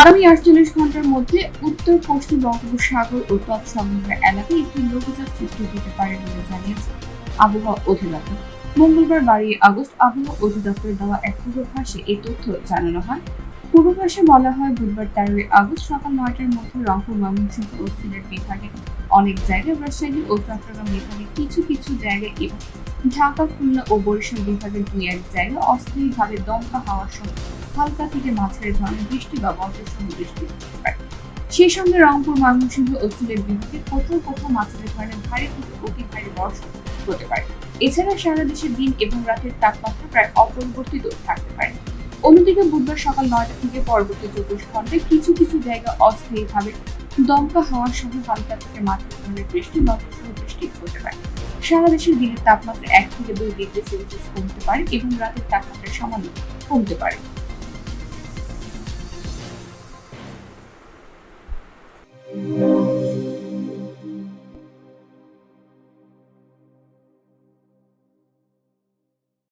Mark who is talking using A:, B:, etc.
A: আগামী আটচল্লিশ ঘণ্টার মধ্যে উত্তর পশ্চিম বঙ্গোপসাগর ও তৎসংলগ্ন এলাকায় একটি লঘুচাপ সৃষ্টি হতে পারে বলে জানিয়েছে আবহাওয়া অধিদপ্তর। মঙ্গলবার বারোই আগস্ট আবহাওয়া অধিদপ্তরের দেওয়া এক পূর্বাভাসে এই তথ্য জানানো হয়। পূর্বাভাসে বলা হয়, বুধবার তেরোই আগস্ট সকাল নয়টার মধ্যে রংপুর, ময়মনসিংহ ও সিলেট বিভাগে অনেক জায়গায় রাজশাহী ও চট্টগ্রাম বিভাগে কিছু কিছু জায়গায় এবং ঢাকা, খুলনা ও বরিশাল বিভাগের দুই এক জায়গায় অস্থায়ীভাবে দমকা হাওয়ার সঙ্গে হালকা থেকে মাঝারি ধরনের বৃষ্টি বা বজ্রসহ বৃষ্টি হতে পারে। সেই সঙ্গে রংপুর ময়মনসিংহ ও সিলেট বিভাগে কোথাও কোথাও মাঝারি ধরনের ভারী থেকে অতি ভারী বর্ষা হতে পারে। এছাড়া সারা দেশে দিন এবং রাতের তাপমাত্রা প্রায় অপরিবর্তিত থাকতে পারে। অন্যদিকে বুধবার সকাল নয়টা থেকে পরবর্তী চব্বিশ ঘন্টায় কিছু কিছু জায়গা অস্থায়ীভাবে দমকা হাওয়ার সঙ্গে হালকা থেকে মাঝারি ধরনের বৃষ্টি বজ্রসহ বৃষ্টি হতে পারে। সারা দেশের দিনের তাপমাত্রা এক থেকে দুই ডিগ্রি সেলসিয়াস কমতে পারে এবং রাতের তাপমাত্রা সামান্য কমতে পারে।